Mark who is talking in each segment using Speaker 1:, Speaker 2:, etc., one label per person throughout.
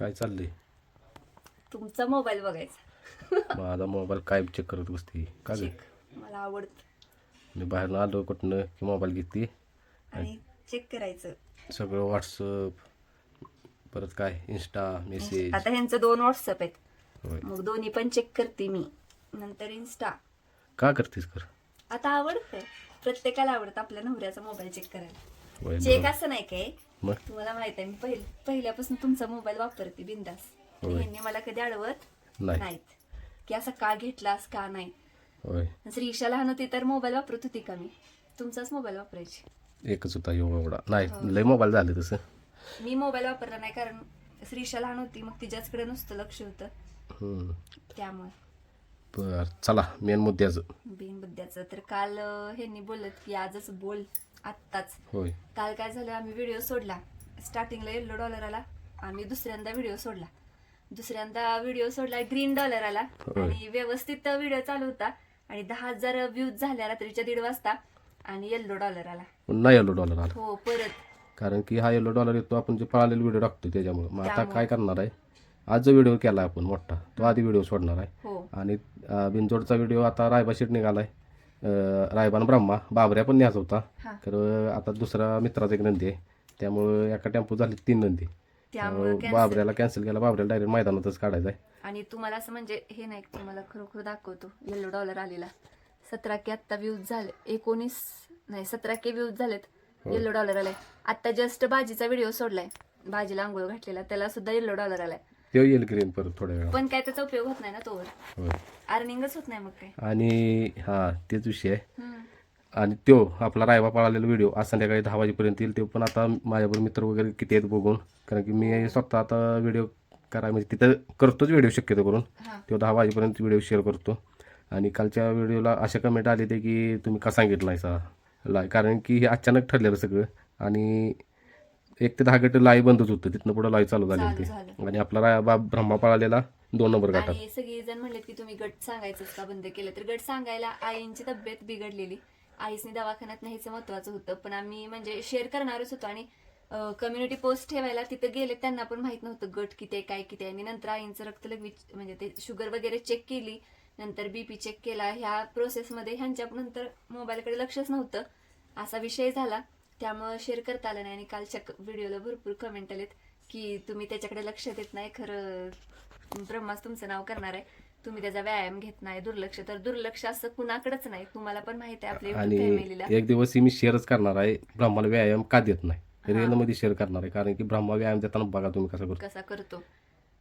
Speaker 1: काय चाललंय?
Speaker 2: तुमचा मोबाईल बघायचा.
Speaker 1: माझा मोबाईल काय चेक करत बसते? का ग
Speaker 2: मला आवडत.
Speaker 1: मी बाहेर आलो कुठनं की मोबाईल घेते
Speaker 2: आणि चेक करायचं.
Speaker 1: सगळं व्हॉट्सअप परत काय? इंस्टा मेसेज
Speaker 2: आता ह्यांचं दोन व्हॉट्सअप आहेत. मग दोन्ही पण चेक करते मी. नंतर इन्स्टा
Speaker 1: का करतेस कर
Speaker 2: आता आवडतंय. प्रत्येकाला आवडतं आपल्या नवऱ्याचा मोबाईल चेक करायला. चेक. असं नाही काय?
Speaker 1: मग?
Speaker 2: तुम्हाला माहीत आहे मी पहिल पहिल्यापासून तुमचा मोबाईल वापरते बिंदास.
Speaker 1: होय.
Speaker 2: ह्यांनी मला कधी अडवत
Speaker 1: नाही.
Speaker 2: नाहीत. की असं का घेतलास का नाही?
Speaker 1: होय.
Speaker 2: श्रीषा लहान होती तर मोबाईल वापरत होती का मी? तुमचाच मोबाईल वापरायची.
Speaker 1: एकच होता एवढा. नाही लय मोबाईल झाले तसं.
Speaker 2: मी मोबाईल वापरला नाही कारण श्रीषा लहान होती मग तिच्याचकडे नुसतं लक्ष होतं.
Speaker 1: हम्म.
Speaker 2: त्यामुळे.
Speaker 1: बर चला मेन मुद्द्याचं.
Speaker 2: बिनबुद्ध्याचं तर काल अं, ह्यांनी बोलत की आजच बोल. आत्ताच.
Speaker 1: होय.
Speaker 2: काल काय झालं आम्ही व्हिडिओ सोडला. स्टार्टिंगला येल्लो डॉलर आला आम्ही दुसऱ्यांदा व्हिडिओ सोडला. दुसऱ्यांदा व्हिडिओ सोडला ग्रीन डॉलर आला.
Speaker 1: होय.
Speaker 2: आणि व्यवस्थित व्हिडिओ चालू होता. आणि दहा हजार व्ह्यूज झाल्या रात्रीच्या दीड वाजता आणि येल्लो डॉलर आला.
Speaker 1: पुन्हा येलो डॉलर आला.
Speaker 2: हो परत.
Speaker 1: कारण की हा येलो डॉलर येतो आपण जे पळालेला व्हिडिओ टाकतो त्याच्यामुळे. मग आता. काय करणार आहे? आज जो व्हिडिओ केला आपण मोठा तो आधी व्हिडिओ सोडणार आहे.
Speaker 2: हो.
Speaker 1: आणि अं, बिनजोडचा व्हिडिओ आता रायबा शेट निघालाय. अं, रायबान ब्रह्मा बाबऱ्या पण न्यायचा होता. तर आता दुसरा मित्राचा एक नंदी आहे. त्यामुळे एका टेम्पो झाले तीन नंदी. बाबऱ्याला कॅन्सल केला. बाबऱ्याला डायरेक्ट मैदानातच काढायचा आहे.
Speaker 2: आणि तुम्हाला असं म्हणजे हे नाही तुम्हाला खरोखर दाखवतो. येल्लो डॉलर आलेला. सतरा के आत्ता व्ह्यूज झाले. एकोणीस नाही सतरा के व्ह्यूज झालेत. येल्लो डॉलर आलाय आता जस्ट भाजीचा व्हिडिओ सोडलाय. भाजीला आंघोळ घातलेला. त्याला सुद्धा येल्लो डॉलर आलाय.
Speaker 1: ते येईल ग्रीन परत थोड्या वेळा
Speaker 2: पण काय त्याचा उपयोग होत नाही ना तोवर अर्निंगच होत नाही मग काय.
Speaker 1: आणि हा तेच विषय. आहे. आणि तो आपला रायबा पळालेला व्हिडिओ आज संध्याकाळी दहा वाजेपर्यंत येईल तो पण आता माझ्याबरोबर मित्र वगैरे किती आहेत बघून. कारण की मी स्वतः आता व्हिडिओ करा म्हणजे तिथं करतोच व्हिडिओ शक्यतो करून. तो दहा वाजेपर्यंत व्हिडिओ शेअर करतो. आणि कालच्या व्हिडिओला अशा कमेंट आले ते की तुम्ही का सांगितलं सा लाय कारण की हे अचानक ठरलेलं सगळं. आणि एक ते दहा गट लाईव्ह बंदच होतं. तिथनं पुढं लाईव्ह चालू झाली होती. आणि आपला राय बा ब्रह्मा पळालेला दोन नंबर गटात.
Speaker 2: आणि सगळी जण म्हणले की तुम्ही गट सांगायचंच का बंद केलं? तर गट सांगायला आईंची तब्येत बिघडलेली. आईसनी दवाखान्यात न्यायचं महत्वाचं होतं. पण आम्ही म्हणजे शेअर करणारच होतो आणि कम्युनिटी पोस्ट ठेवायला तिथं गेले त्यांना पण माहीत नव्हतं गट किती आहे काय किती आहे. आणि नंतर आईंचं रक्त लगेच म्हणजे ते शुगर वगैरे चेक केली. नंतर बीपी चेक केला. ह्या प्रोसेसमध्ये ह्यांच्या नंतर मोबाईलकडे लक्षच नव्हतं. असा विषय झाला. त्यामुळं शेअर करता आलं नाही आणि कालच्या व्हिडिओला भरपूर कमेंट आलेत की तुम्ही त्याच्याकडे लक्ष देत नाही खरं ब्रह्माच तुमचं नाव करणार आहे. तुम्ही त्याचा व्यायाम घेत नाही दुर्लक्ष. तर दुर्लक्ष असं कुणाकडेच नाही तुम्हाला पण माहीत आहे आपल्या फॅमिलीला
Speaker 1: एक दिवस मी शेअरच करणार आहे ब्रह्माला व्यायाम का देत नाही? रेलमध्ये शेअर करणार आहे कारण की ब्रह्मा व्यायाम देताना बघा तुम्ही कसा करतो.
Speaker 2: कसा करतो.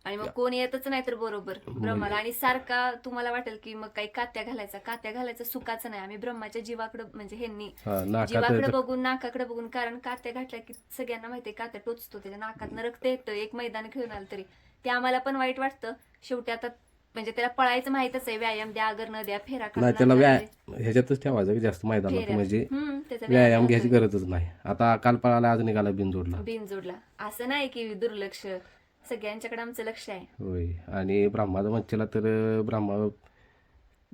Speaker 2: आणि मग कोण येतच नाही तर बरोबर ब्रह्माला. आणि सारखा तुम्हाला वाटेल की मग काही कात्या घालायचा कात्या घालायचं सुखाचं नाही. आम्ही ब्रह्माच्या जीवाकडे म्हणजे ह्यांनी
Speaker 1: हा
Speaker 2: जीवाकडे
Speaker 1: नाकात
Speaker 2: बघून नाकाकडे बघून कारण कात्या घातल्या की सगळ्यांना माहितीये कात्या टोचतो त्याच्या नाकातनं रक्त येतं एक मैदान खेळून आलं तरी. ते आम्हाला पण वाईट वाटतं. शेवटी आता म्हणजे त्याला पळायचं माहितच आहे व्यायाम द्या अगर न द्या फेरा
Speaker 1: नाही त्याला
Speaker 2: न
Speaker 1: व्याय
Speaker 2: द्या.
Speaker 1: ह्याच्यातच ठेवायचं की जास्त मैदानात
Speaker 2: फेऱ्या.
Speaker 1: म्हणजे व्यायाम. घ्यायची गरजच नाही. आता काल पळाला आज निघाला बिनजोडला.
Speaker 2: बिनजोडला. असं नाही की दुर्लक्ष. सगळ्यांच्याकडे आमचं लक्ष आहे.
Speaker 1: होय. आणि ब्रह्माचं म्हणचेला तर ब्रह्मा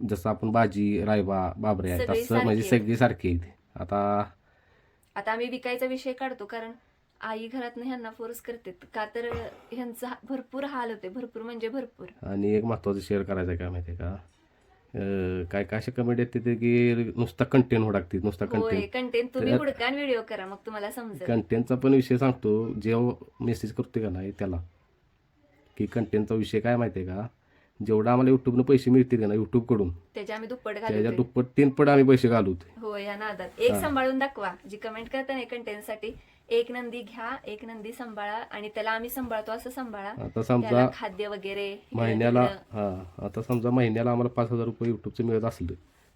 Speaker 1: जसं आपण बाजी रायबा बाबरे आहे
Speaker 2: सगळी
Speaker 1: तसं म्हणजे
Speaker 2: सारखी.
Speaker 1: सगळी सारखी आहेत. आता
Speaker 2: आता आम्ही विकायचा विषय काढतो कारण आई घरात ह्यांना फोर्स करते का तर ह्यांचा भरपूर हाल होते. भरपूर म्हणजे भरपूर.
Speaker 1: आणि एक महत्वाचं शेअर करायचं आहे काय माहिती आहे का? अं, काय काय अशा कमेंट येते ते की नुसता कंटेंट हुडाकते नुसता
Speaker 2: होय
Speaker 1: कंटेंट
Speaker 2: कंटेंट तुम्ही
Speaker 1: त्यात-
Speaker 2: व्हिडिओ करा मग तुम्हाला समजेल.
Speaker 1: कंटेंटचा पण विषय सांगतो. जेव्हा मेसेज करतोय का नाही त्याला. की कंटेंटचा विषय काय माहिती आहे का? जेवढा आम्हाला युट्यूबनं पैसे मिळतील का ना युट्यूबकडून
Speaker 2: त्याच्या आम्ही दुप्पट
Speaker 1: त्याच्या
Speaker 2: घालतो
Speaker 1: दुप्पट तीनपट आम्ही पैसे घालवतोय
Speaker 2: हो या नादात. एक
Speaker 1: हा.
Speaker 2: सांभाळून दाखवा. जी कमेंट करता नाही कंटेंटसाठी एक नंदी घ्या एक नंदी सांभाळा आणि त्याला आम्ही सांभाळतो असं सांभाळा.
Speaker 1: आता
Speaker 2: त्याला
Speaker 1: समजा
Speaker 2: खाद्य वगैरे
Speaker 1: महिन्याला
Speaker 2: तिकडं.
Speaker 1: हा आता समजा महिन्याला आम्हाला पाच हजार रुपये युट्यूबचं मिळत असलं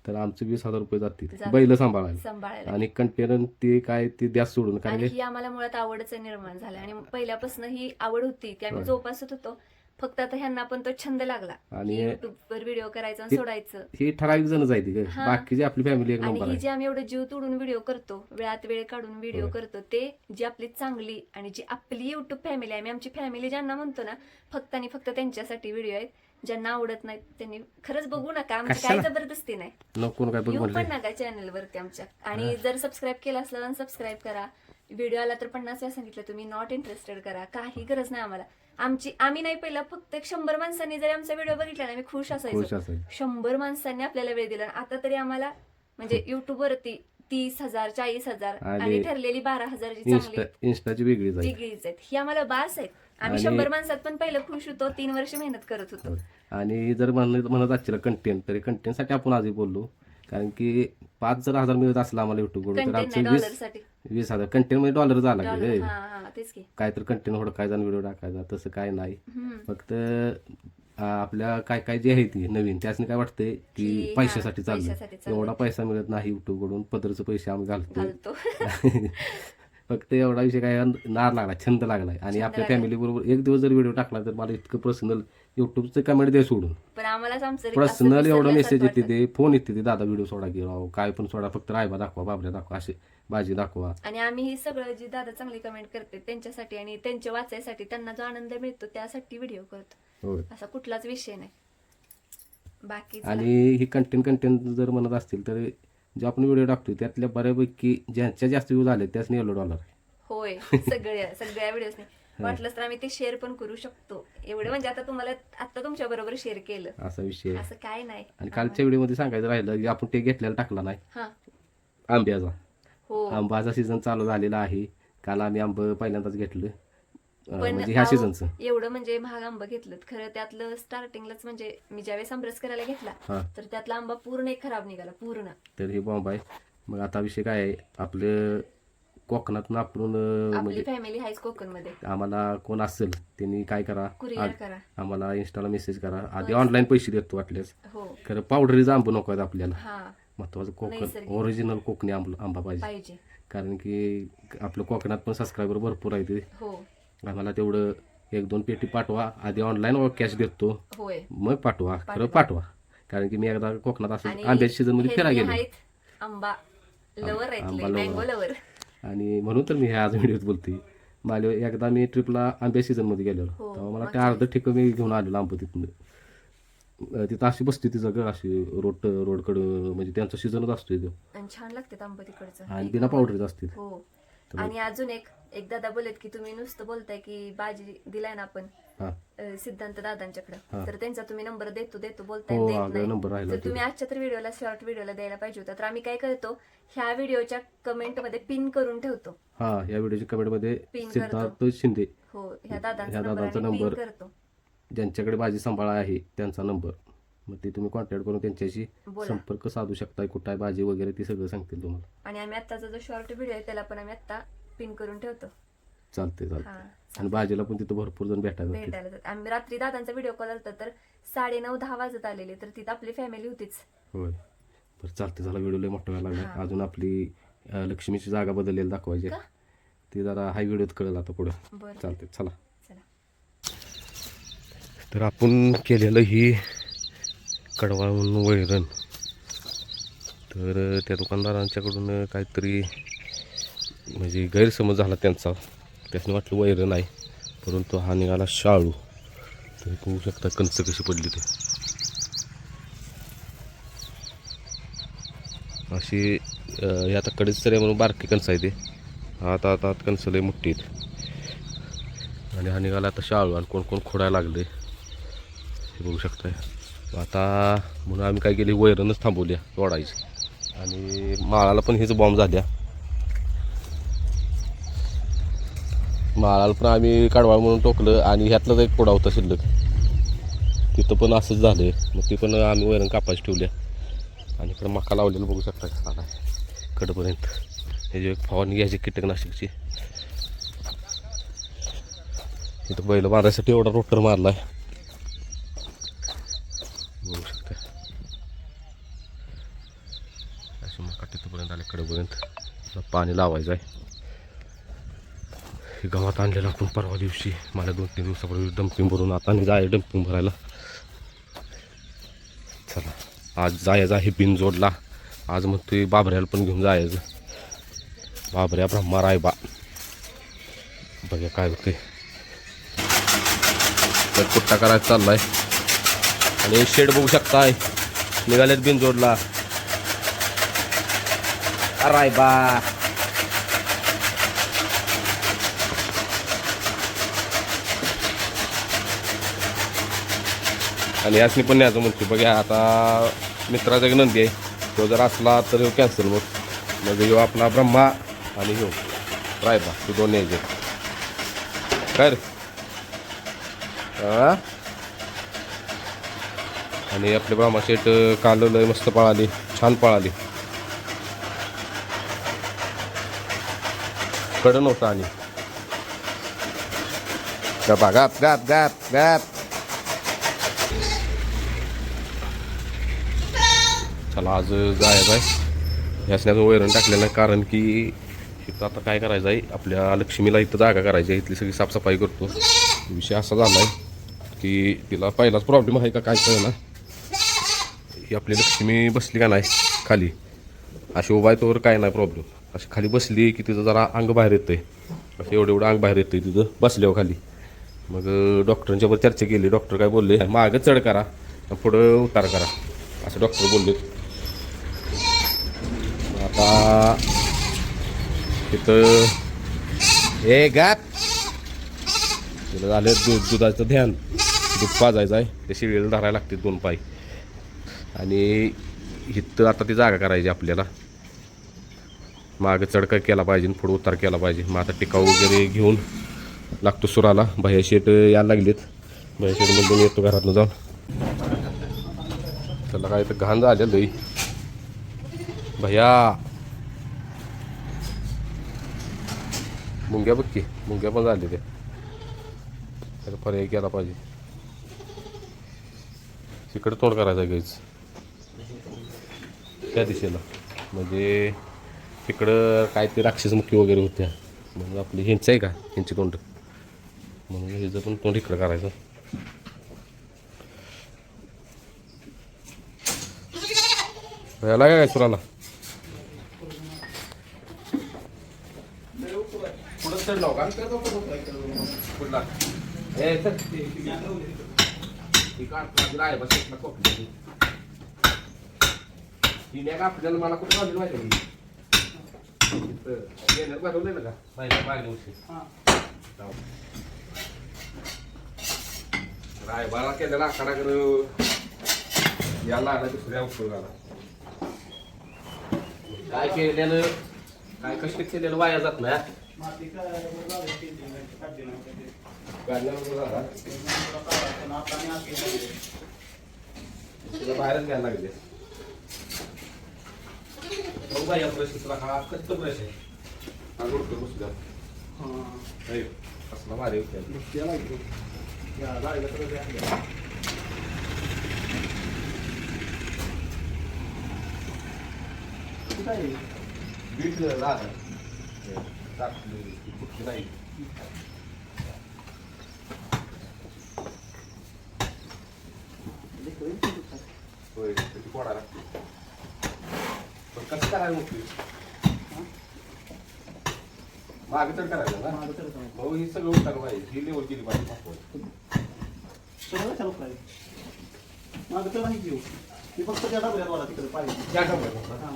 Speaker 1: तर आमचे वीस हजार रुपये जातील.
Speaker 2: जातील.
Speaker 1: बैल सांभाळायला.
Speaker 2: सांभाळायला.
Speaker 1: आणि कंटेनर ते काय ते द्यास सोडून कारण
Speaker 2: आणि
Speaker 1: की
Speaker 2: ही आम्हाला मुळात आवडच निर्माण झाली आणि पहिल्यापासून ही आवड होती ती आम्ही
Speaker 1: होय.
Speaker 2: जोपासत होतो. फक्त आता ह्यांना पण तो छंद लागला.
Speaker 1: आणि
Speaker 2: युट्यूबवर व्हिडिओ करायचा आणि
Speaker 1: ते-
Speaker 2: सोडायचं.
Speaker 1: ही ठराविक जण का
Speaker 2: हा.
Speaker 1: बाकीची आपली फॅमिली एक
Speaker 2: आणि
Speaker 1: नंबर
Speaker 2: ही
Speaker 1: आहे.
Speaker 2: जी आम्ही एवढं जीव तोडून व्हिडिओ करतो वेळात वेळ काढून व्हिडिओ
Speaker 1: होय.
Speaker 2: करतो ते जी आपली चांगली आणि जी आपली युट्यूब फॅमिली आहे आम्ही आमची फॅमिली ज्यांना म्हणतो ना फक्त आणि फक्त त्यांच्यासाठी व्हिडिओ आहेत. ज्यांना आवडत नाहीत त्यांनी खरंच बघू नका. आमची काही
Speaker 1: कशाला?
Speaker 2: जबरदस्ती नाही.
Speaker 1: नको काय
Speaker 2: येऊ पण नका चॅनल वरती आमच्या. आणि जर सबस्क्राईब केलं असलं तर सबस्क्राईब करा. व्हिडिओ आला तर पन्नास वेळा सांगितलं तुम्ही नॉट इंटरेस्टेड करा. काही गरज नाही आम्हाला. आमची आम्ही नाही पहिलं फक्त एक शंभर माणसांनी जरी आमचा व्हिडिओ बघितला ना आम्ही खुश असायचो. शंभर माणसांनी आपल्याला वेळ दिला. आता तरी आम्हाला म्हणजे युट्यूब वरती तीस हजार चाळीस हजार
Speaker 1: आणि
Speaker 2: ठरलेली बारा हजारची
Speaker 1: इन्स्टा
Speaker 2: चांगली
Speaker 1: वेगळीच
Speaker 2: आहेत. ही आम्हाला बास आहेत. आम्ही
Speaker 1: आणि-
Speaker 2: शंभर माणसात पण पहिलं खुश होतो तीन वर्ष मेहनत करत होतो.
Speaker 1: आणि जर म्हणत म्हणत असतील कंटेंट तरी कंटेंटसाठी आपण आधी बोललो. कारण की पाच जर हजार मिळत असला आम्हाला युट्यूबकडून तर
Speaker 2: कंटेंट नाही
Speaker 1: आमचं वीस वीस हजार. कंटेंटमध्ये डॉलर झाला
Speaker 2: डॉलर
Speaker 1: लागले
Speaker 2: हा हा तेच की.
Speaker 1: काय तर कंटेंट हुडकायचा व्हिडिओ टाकायचा तसं काय नाही.
Speaker 2: हम्म.
Speaker 1: फक्त आ, आपल्या काय काय जे आहे ती नवीन त्यासनी काय वाटतंय की
Speaker 2: की, हा,
Speaker 1: पैशासाठी
Speaker 2: पैशासाठी
Speaker 1: चाललं
Speaker 2: चाललंय.
Speaker 1: एवढा पैसा मिळत नाही युट्यूबकडून पदरचे पैसे आम्ही घालतो
Speaker 2: घालतो.
Speaker 1: फक्त एवढा विषय काय नार लागला छंद लागलाय आणि आपल्या. फॅमिली बरोबर एक दिवस जर व्हिडिओ टाकला तर मला इतकं पर्सनल युट्यूबचं कमेंट दे सोडून.
Speaker 2: पण
Speaker 1: पर्सनल एवढा मेसेज येते. ते फोन येते ते दादा व्हिडिओ सोडा की राव काय पण सोडा फक्त रायबा दाखवा बाबऱ्या दाखवा असे भाजी दाखवा.
Speaker 2: आणि आम्ही हे सगळं जे दादा चांगली कमेंट करते त्यांच्यासाठी आणि त्यांच्या वाचायसाठी त्यांना जो आनंद मिळतो त्यासाठी व्हिडिओ करतो. असा कुठलाच विषय नाही. बाकी
Speaker 1: आणि ही कंटेंट कंटेंट जर म्हणत असतील तर जे आपण व्हिडिओ टाकतो त्यातल्या बऱ्यापैकी ज्यांच्या जास्त व्ह्यूज आले त्याच येलो डॉलर
Speaker 2: होय सगळ्या सगळ्या व्हिडिओ वाटलंच तर आम्ही ते शेअर पण करू शकतो. एवढं म्हणजे आता तुम्हाला आता तुमच्या बरोबर शेअर केलं.
Speaker 1: असा विषय आहे.
Speaker 2: असं काय नाही.
Speaker 1: आणि कालच्या व्हिडिओमध्ये सांगायचं राहिलं की आपण ते घेतलेला टाकला नाही.
Speaker 2: हा.
Speaker 1: आंब्याचा.
Speaker 2: हो.
Speaker 1: आंबाचा सीझन चालू झालेला आहे. काल आम्ही आंब पहिल्यांदाच घेतलं. म्हणजे ह्या सीझनचं
Speaker 2: एवढं म्हणजे महाग आंबा घेतलं खरं त्यातलं स्टार्टिंगलाच म्हणजे मी ज्यावेळेस आंबरस करायला घेतला तर त्यातला आंबा पूर्ण एक खराब निघाला पूर्ण.
Speaker 1: तर हे बॉम्ब आहे. मग आता विषय काय आहे? आपलं कोकणात आपण अं,
Speaker 2: आपली
Speaker 1: म्हणजे
Speaker 2: फॅमिली कोकणमध्ये
Speaker 1: आम्हाला कोण असेल त्यांनी काय करा?
Speaker 2: कुरिअर
Speaker 1: आ-
Speaker 2: करा.
Speaker 1: आम्हाला इन्स्टाला मेसेज करा. आधी ऑनलाईन पैसे देतो वाटल्यास.
Speaker 2: हो.
Speaker 1: खरं पावडरीचा आंबा नको आहेत आपल्याला.
Speaker 2: हा.
Speaker 1: महत्वाचं कोकण.
Speaker 2: नैसर्गिक.
Speaker 1: ओरिजिनल कोकणी आंब आंबा पाहिजे.
Speaker 2: पाहिजे.
Speaker 1: कारण की आपलं कोकणात पण सबस्क्रायबर भरपूर आहे ते
Speaker 2: हो.
Speaker 1: आम्हाला तेवढं एक दोन पेटी पाठवा. आधी ऑनलाईन कॅश देतो.
Speaker 2: होय.
Speaker 1: मग पाठवा. खरं
Speaker 2: पाठवा.
Speaker 1: कारण की मी एकदा कोकणात असं आंब्याच्या
Speaker 2: सीझनमध्ये
Speaker 1: फिरा
Speaker 2: जे
Speaker 1: गेलो.
Speaker 2: आंबा लवर
Speaker 1: आंबा.
Speaker 2: लवर
Speaker 1: आणि म्हणून तर मी हे आज व्हिडिओत बोलते मला एकदा मी ट्रिपला आंब्या सीझनमध्ये गेलेलो.
Speaker 2: हो,
Speaker 1: तेव्हा मला ते
Speaker 2: मागच्या
Speaker 1: अर्ध ठिकाण मी घेऊन आलेलो आंबं तिथून. तिथं अशी बसते ती जगह अशी रोड रोडकडं म्हणजे त्यांचा सीझनच असतो
Speaker 2: आणि
Speaker 1: बिना पावडरीच असते
Speaker 2: हो. आणि अजून एक एक दादा बोलत की तुम्ही नुसतं बोलताय की बाजी दिलाय ना आपण
Speaker 1: हा.
Speaker 2: अ, सिद्धांत दादांच्याकडे. तर त्यांचा तुम्ही नंबर देतो देतो बोलताय
Speaker 1: हो,
Speaker 2: देत
Speaker 1: अगं,
Speaker 2: नाही.
Speaker 1: number राहिला
Speaker 2: तर तुम्ही आजच्या तर व्हिडिओला शॉर्ट व्हिडिओला द्यायला पाहिजे होता. तर आम्ही काय करतो ह्या व्हिडिओच्या कमेंटमध्ये पिन करून ठेवतो.
Speaker 1: हा या व्हिडिओच्या कमेंटमध्ये
Speaker 2: Pin
Speaker 1: सिद्धार्थ शिंदे.
Speaker 2: हो ह्या दादांचा
Speaker 1: ह्या
Speaker 2: नंबर
Speaker 1: दादांचा number.
Speaker 2: करतो.
Speaker 1: ज्यांच्याकडे भाजी सांभाळा आहे त्यांचा नंबर मग ते तुम्ही कॉन्टॅक्ट करून त्यांच्याशी
Speaker 2: बोला.
Speaker 1: संपर्क साधू शकताय कुठं आहे भाजी वगैरे ती सगळं सांगतील तुम्हाला.
Speaker 2: आणि आम्ही आत्ताचा जो शॉर्ट व्हिडिओ आहे त्याला पण आम्ही आत्ता पिन करून ठेवतो.
Speaker 1: चालते चालते
Speaker 2: हा
Speaker 1: आणि भाजीला पण तिथं भरपूर जण भेटायला जातील.
Speaker 2: भेटायला जातो. आम्ही रात्री दादांचा व्हिडिओ कॉल होता तर साडे नऊ दहा वाजत आलेले तर तिथं आपली फॅमिली होतीच.
Speaker 1: होय. बरं चालते झाला व्हिडिओ लय मोठा व्हायला लागला. अजून आपली अं, लक्ष्मीची जागा बदललेली दाखवायची आहे. ती जरा हाय व्हिडिओत कळेल आता पुढं.
Speaker 2: बरं.
Speaker 1: चालते चला.
Speaker 2: चला.
Speaker 1: तर आपण केलेलं ही कडवाळून वैरण तर त्या दुकानदारांच्याकडून काहीतरी म्हणजे गैरसमज झाला त्यांचा. त्याने वाटलं वैरण आहे परंतु हा निघाला शाळू. तर पाहू शकता कंच कशी पडली ते. अशी हे आता कडीच तरी म्हणून बारकी कणसं आहे ते आता आता आता कणसं लय मोठी आहेत. आणि हा निघाला आता शाळू आणि कोण कोण खोडायला लागले. हे बघू शकताय. आता म्हणून आम्ही काय केली वैरणच थांबवल्या तोडायची आणि माळाला पण हेच बॉम्ब झाल्या माळाला पण आम्ही काढवा म्हणून टोकलं आणि ह्यातलाच एक पुढा होता शिल्लक. तिथं पण असंच झालं मग ती पण आम्ही वैरण कापायची ठेवल्या आणि इकडं मका लावलेलं बघू शकता कसा आहे कडपर्यंत. हे जे फवारणी घ्यायची कीटकनाशकची. इथं बैल मारायसाठी एवढा रोटर मारला आहे शकता अशी मका तिथपर्यंत आले कडेपर्यंत आता पाणी लावायचं आहे. हे गावात आणलेलं आपण परवा दिवशी. मला दोन तीन दिवसापूर्वी डम्पिंग भरून आता आणि जाय डम्पिंग भरायला. चला आज जायचं आहे बिन जोडला आज मग ते बाबऱ्याला पण घेऊन जायचं. बाबऱ्या ब्रह्मा रायबा. बघा काय होते तर कुट्टा करायचा चाललाय? आणि शेड बघू शकताय. निघालेत बिन जोडला रायबा. आणि यासनी पण न्यायचं म्हणतो बघा आता मित्राचा एक नंदी आहे. तो जर असला तर कॅन्सल मग. म्हणजे ह्यो आपला ब्रह्मा आणि ह्यो रायबा तू दोन यायचे. काय रे? आणि आपले ब्रह्मा शेट काल लय मस्त पळाली छान पळाली. कडन होता आणि. गपा गाप गाप गाप गाप चला आज जायचं आहे यासने वैरण टाकलेलं आहे कारण की इथं आता काय करायचं आहे आपल्या लक्ष्मीला इथं जागा करायची आहे इथली सगळी साफसफाई करतो. विषय असा झाला आहे की तिला पहिलाच प्रॉब्लेम आहे का काय कळणार ही आपली लक्ष्मी बसली का नाही? खाली. अशी उभा आहे तोवर काय नाही प्रॉब्लेम अशी खाली बसली की तिचं जरा अंग बाहेर येतं आहे असं एवढं एवढं अंग बाहेर येतं आहे तिथं बसल्यावर खाली. मग डॉक्टरांच्यावर चर्चा केली. डॉक्टर काय बोलले मागं चढ करा पुढं उतार करा. असं डॉक्टर बोलले. आता तिथं हे गात तिला झालं दूध दुधाचं ध्यान. दूध पाजायचं आहे. ते शिळीला धरायला लागते दोन पाय. आणि इथं आता ती जागा करायची आपल्याला. मागं चढका केला पाहिजे पुढं उतार केला पाहिजे. मग आता टिकाऊ वगैरे घेऊन लागतो सुराला. भैया शेट यायला लागलेत. भैया शेटमधून येतो घरातनं जाऊन. त्याला काय तर घाण झालेलं भैया! मुंग्या बघ की मुंग्या पण झाले ते पर्याय केला पाहिजे. तिकडे तोंड करायचं गाईच त्या दिशेला. म्हणजे तिकडं काय ते राक्षसमुखी वगैरे होत्या. म्हणून आपली ह्यांचं आहे का ह्यांची तोंड? म्हणून हिचं पण तोंड इकडं करायचं. याला काय सुराला? पुढं चढलो का? चल. ही काढ आहे बस एकला कोपली ही नाही का आपल्याला मला कुठं बाजूला माहिती येणार बनवलेलं का पाहिजे मागल्या वर्षी रायबाला केलेला आखाडा कर. याला आला दुसऱ्या उपयोगाला काय केलेलं? काय कष्ट केलेलं? वाया जात नाही तुला बाहेरच घ्यायला लागले. बघ बाई या ब्रश तुला हा कच्चा ब्रश आहे. हा बसल्या नाही असला भारी होते बीट राहत टाकली नाही होय त्याची पोडा लागते पण कसं करायला मग ते? मागे तर करायचं ना भाऊ ही सगळं उठायला पाहिजे ही लेवल केली पाहिजे महत्वाची.
Speaker 3: फक्त त्या डबऱ्यात तिकडे पाहिजे
Speaker 1: त्या डब्यात ना.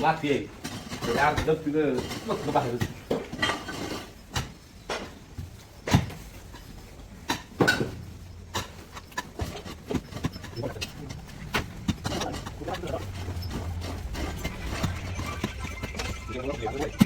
Speaker 1: माती आहे Ya döktüğünü mutlu bakıyoruz.
Speaker 3: Thank you.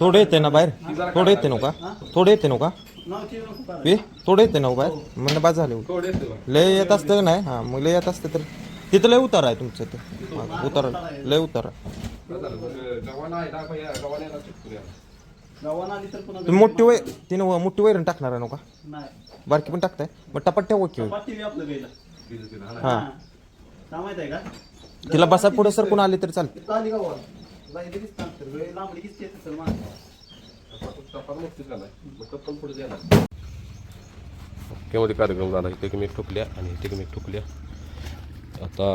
Speaker 4: थोडे येते ना बाहेर. थोडे येते नका थोडे येते नका. बे थोडे येते ना बाहेर? म्हणलं बाद झाले लय येत असतं नाही? हा मग लय येत असतं तर. तिथं लय उतार आहे तुमचं ते हा, उतार लय उतार. तुम्ही मोठी वय तिने मोठी वैरण टाकणार आहे नका बारकी पण टाकताय? मग टपाट ठेवा की हा.
Speaker 3: का माहीत आहे का?
Speaker 4: तिला बसा पुढे सर कोण आले तरी चालते.
Speaker 3: तिथं तर लांबडी
Speaker 1: कार्यक्रम झाला इथे मी ठोकल्या आणि इथे मी ठोकल्या. आता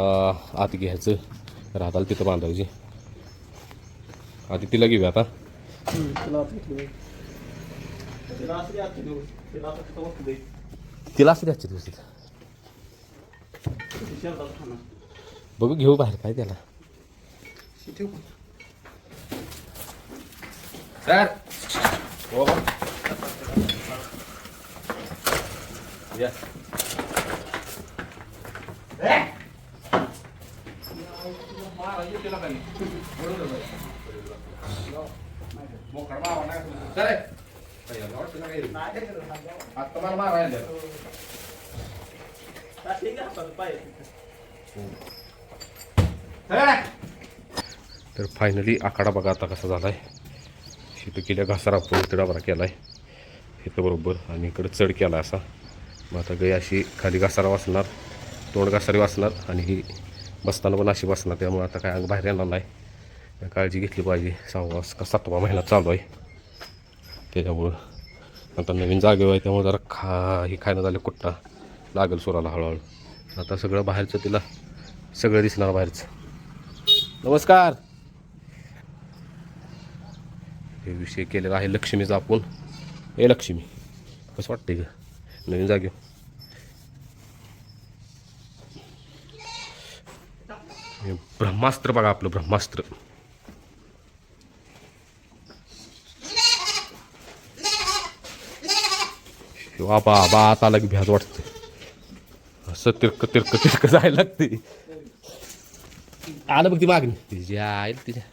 Speaker 1: आत घ्यायचं राहताला तिथं बांधायची. आधी तिला घेऊया आता.
Speaker 3: तिला असं इकडे गाई. तिला
Speaker 1: द्यायची बघू घेऊ बाहेर काय त्याला. सर। हो, हो। या। मारायला
Speaker 3: हो.
Speaker 1: तर फायनली आखाडा बघा आता कसा झाला आहे इथं केल्या घासारा आपण इथं डाबरा केला आहे इथं बरोबर. आणि इकडं चढ केला असा. मग आता गाय अशी खाली घासारा वाचणार तोंड घासारी वाचणार आणि ही बसताना पण अशी बसणार. त्यामुळे आता काय अंग बाहेर येणार नाही. काळजी घेतली पाहिजे. सहावा का सातवा महिना चालू आहे. त्याच्यामुळं आता नवीन जागेवर आहे. त्यामुळे जरा खा ही खायला झाले कुट्टा लागेल सुराला हळूहळू. आता सगळं बाहेरचं तिला सगळं दिसणार बाहेरचं. नमस्कार. हे विषय केलेला आहे लक्ष्मीचा आपण. ए लक्ष्मी कसं वाटतंय का नवीन जागे ब्रह्मास्त्र बघा आपलं ब्रह्मास्त्र. बाबा बा आता लग की भ्याज वाटते असं तिरक तिरक तिरक जायला लागते आलं बघ ती मागणी. तिच्या आईल तिच्या.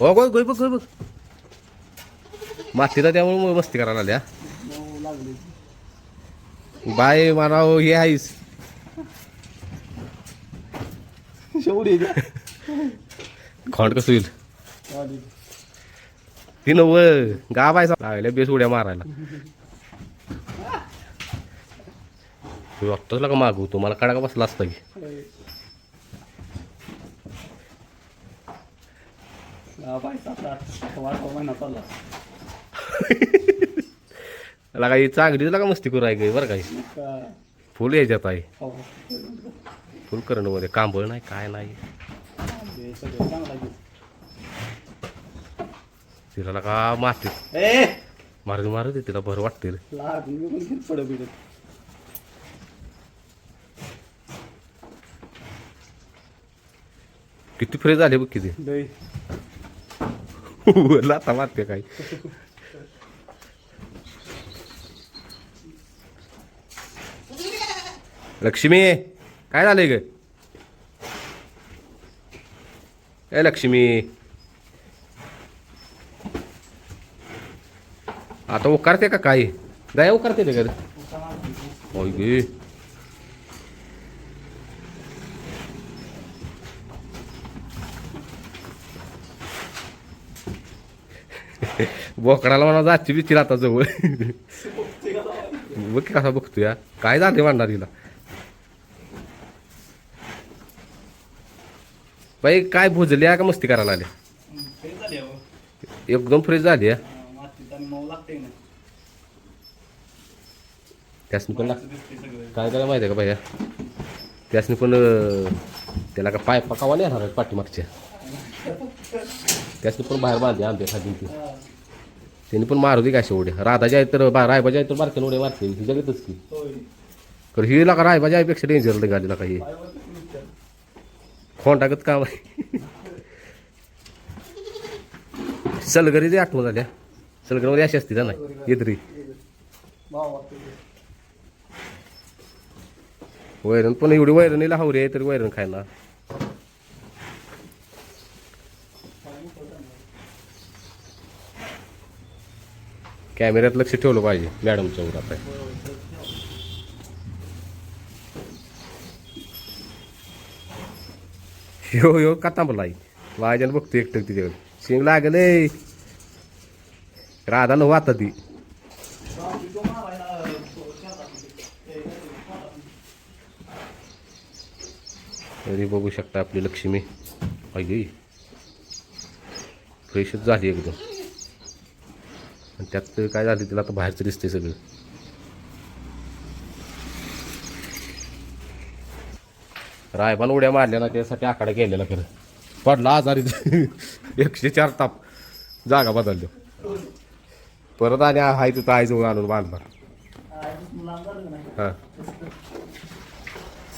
Speaker 1: हो गो गोय बघ गोय बघ मातीला त्यामुळे मस्ती करायला आल्या. बाय मला हे आहेस
Speaker 3: शेवटी.
Speaker 1: खंड कसं होईल. ती नव गावायचा लागल्या बेस उड्या मारायला तू का मागू तो मला कडा का बसला असता की
Speaker 3: होय. हा, बाई, सात आठ सव्वा आठ महिना चालला
Speaker 1: त्याला काही चांगली का मस्ती करू आहे बरं काही? फुल यायच्यात आहे. फुल करणं मध्ये कांबळ नाही काय नाही. तिला का मारते मारू मारू दे तिला बरं वाटते
Speaker 3: किती
Speaker 1: फ्रेश झाले बघ किती. लाता मारते काय लक्ष्मी काय झालंय ग ए लक्ष्मी आता उकारते का काय गाय उकारते ते घर बोकडाला म्हणा जाची बिची आता जवळ. बघ की कसा बघतो या काय झाले म्हणणार तिला बाई काय भोजल्या का मस्ती करायला
Speaker 3: आले?
Speaker 1: एकदम फ्रेश झाली त्यासनी पण काय करायला माहिती आहे का भैया त्यासनी पण त्याला का पाय पकावा नाही राहणार आहेत पाठीमागच्या त्यासनी पण बाहेर बांधले आंबे खाली ते. त्यांनी पण मारू दे काय शेवढे राधाच्या आहेत तर बा रायबाजी आहेत तर बारक्यान उड्या मारते ही जगतच की. तर ही लाका रायबाजी आईपेक्षा डेंजर निघाली का
Speaker 3: काही
Speaker 1: खोंड टाकत काम आहे सलगरी जे आठवण झाल्या. सलगरीमध्ये अशी असते ना नाही येदरी वैरण पण एवढी वैरणीला हावरी आहे तरी वैरण खायला. कॅमेऱ्यात लक्ष ठेवलं पाहिजे मॅडमच्या वर आता. यो यो का थांबलाय? वाजन बघतो एकटक तिच्याकडे शिंग लागले राधा नव्ह आता ती. तरी बघू शकता आपली लक्ष्मी. अगे फ्रेशच झाली एकदम. आणि त्यात काय झालं तिला आता बाहेरचं दिसतंय सगळं. रायबाला उड्या मारल्या ना त्यासाठी आकडा गेलेला खरं. पडला आजारी. एकशे चार ताप. जागा बदलली. परत आणि हाय तिथं आईजवळ आणून बांधणार हां.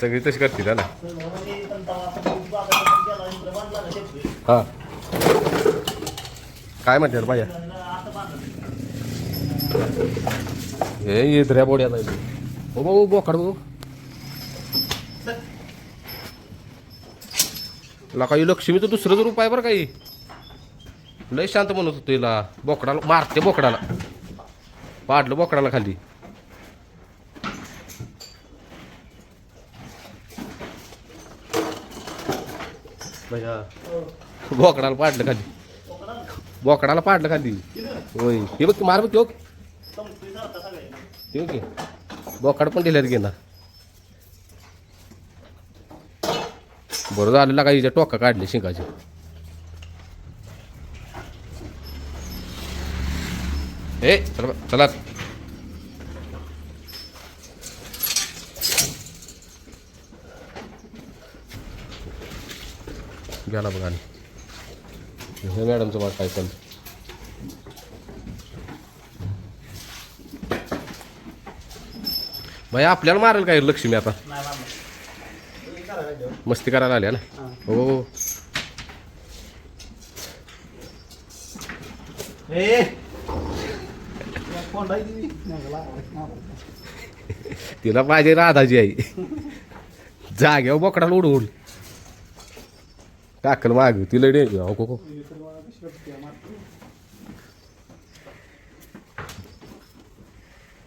Speaker 1: सगळी तशी करतील त्याला. हां. काय म्हणते बाया? हे इधऱ्या बोड्याला हो भाऊ बोकड भाऊ ला काही लक्ष्मीचं दुसरं जर उपाय बरं काही लय शांत म्हणत होतो हिला बोकडाला मारते बोकडाला पाडलं बोकडाला खाली बोकडाला पाडलं खाली बोकडाला पाडलं खाली होय हे बघ मार बघ ओके की? बोकाड पण दिल्यात घेणार बरं झालेला का हिच्या टोका काढले शिंकाचे ए चला चला. गेला बघा आणि. मॅडमचं मला काय चालतं भाई आपल्याला मारेल काय लक्ष्मी आता. मस्ती करायला आल्या ना? हो. हो
Speaker 3: लावायचं.
Speaker 1: तिला पाहिजे राधाची आई. जाग्यावर बोकडाला उडवून. टाकल माग तिला डे हो हो, हो.
Speaker 3: ही.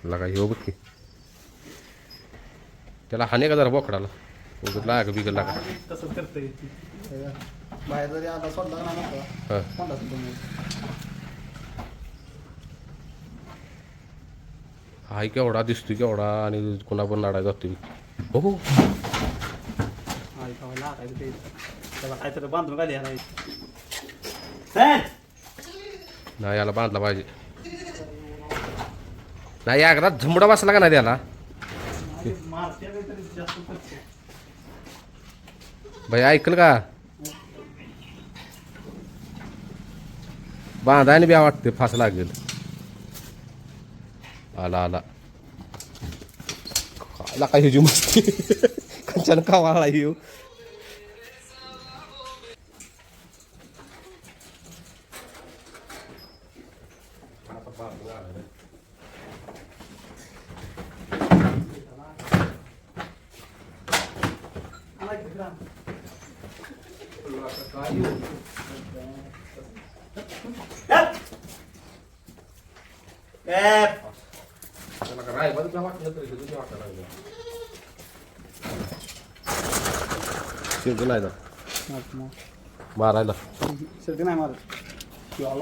Speaker 1: लगा हो बघ की. त्याला हाने का जरा बोकडाला? उगत लाग बिगल लागा.
Speaker 3: तसंच करते ती. बाहेर जरी आता सोडला ना नव्हता.
Speaker 1: हा.
Speaker 3: कोंडा सुद्धा नाही.
Speaker 1: हाय केवढा दिसतोय केवढा आणि कोणा पण नाडा जातोय. हो हो.
Speaker 3: काहीतरी बांधून
Speaker 1: नाही याला बांधला पाहिजे. नाही एकदा झुंबडा बसला का नाही त्याला
Speaker 3: मारते काहीतरी जास्त करते
Speaker 1: भाई ऐकल का? बांधायला बी वाटते फास लागेल. आला आला. आला काय हिजू मस्ती? कंचन कावाळा येऊ
Speaker 3: ए,
Speaker 1: शिवतो नाही. मारायला
Speaker 3: शेवटी नाही मारत किंवा